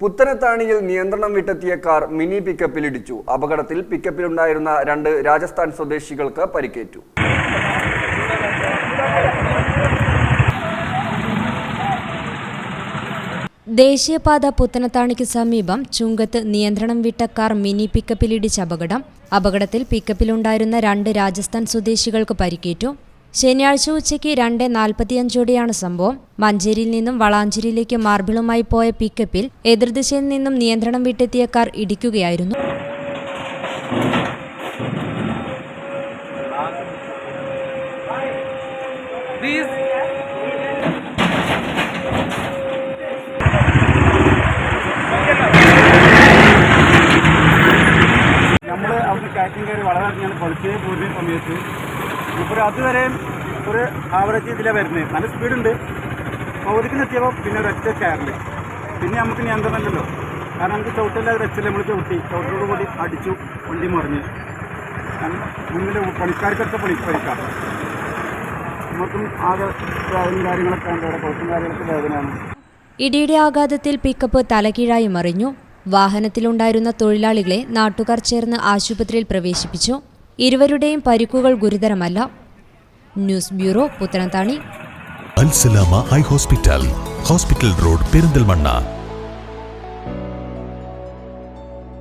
പുത്തനത്താണിയിൽ നിയന്ത്രണം വിട്ടെത്തിയ car mini പിക്കപ്പിലിടിച്ചു. അപകടത്തിൽ പിക്കപ്പിലുണ്ടായിരുന്ന രണ്ട് രാജസ്ഥാൻ സ്വദേശികൾക്ക് പരിക്കേറ്റു. ദേശീയപാത പുത്തനത്താണിക്ക് സമീപം ചുങ്കത്ത് നിയന്ത്രണം വിട്ട കാർ മിനി പിക്കപ്പിലിടിച്ച അപകടം. അപകടത്തിൽ പിക്കപ്പിലുണ്ടായിരുന്ന രണ്ട് രാജസ്ഥാൻ സ്വദേശികൾക്ക് പരിക്കേറ്റു. ശനിയാഴ്ച ഉച്ചയ്ക്ക് രണ്ട് നാൽപ്പത്തിയഞ്ചോടെയാണ് സംഭവം. മഞ്ചേരിയിൽ നിന്നും വളാഞ്ചേരിയിലേക്ക് മാർബിളുമായി പോയ പിക്കപ്പിൽ എതിർദിശയിൽ നിന്നും നിയന്ത്രണം വിട്ടെത്തിയ കാർ ഇടിക്കുകയായിരുന്നു. നമ്മൾ അവിടെ കയറി വളരെ പൊളിച്ചേ പോരുന്ന സമയത്ത് ഇപ്പോൾ അതുവരെയും ഒരു ആവറേജ് ഇതിലാണ് വരുന്നത് നല്ല സ്പീഡുണ്ട് പൗതിക്കിനെത്തിയപ്പോൾ പിന്നെ ഒരൊറ്റ കയറില്ല പിന്നെ നമുക്ക് നിയന്ത്രണമല്ലല്ലോ. കാരണം നമുക്ക് ചവിട്ടില്ലാതെ വെച്ചല്ലേ നമ്മൾ ചവിട്ടി. ചവിട്ടോട് കൂടി അടിച്ചു വണ്ടി മറിഞ്ഞ്. മുന്നിൽ പണിക്കാർക്കൊക്കെ പണി പണിക്കാം നമുക്കും ആകെ വേദനയും കാര്യങ്ങളൊക്കെ ഉണ്ട് അവിടെ കുഴപ്പം കാര്യങ്ങളൊക്കെ വേദനയാണ്. ഇടിയുടെ ആഘാതത്തിൽ പിക്കപ്പ് തലകീഴായി മറിഞ്ഞു. വാഹനത്തിലുണ്ടായിരുന്ന തൊഴിലാളികളെ നാട്ടുകാർ ചേർന്ന് ആശുപത്രിയിൽ പ്രവേശിപ്പിച്ചു. ഇരുവരുടെയും പരിക്കുകൾ ഗുരുതരമല്ല. News bureau Puthanathani. Alsalama eye hospital. Hospital road Perinthalmanna.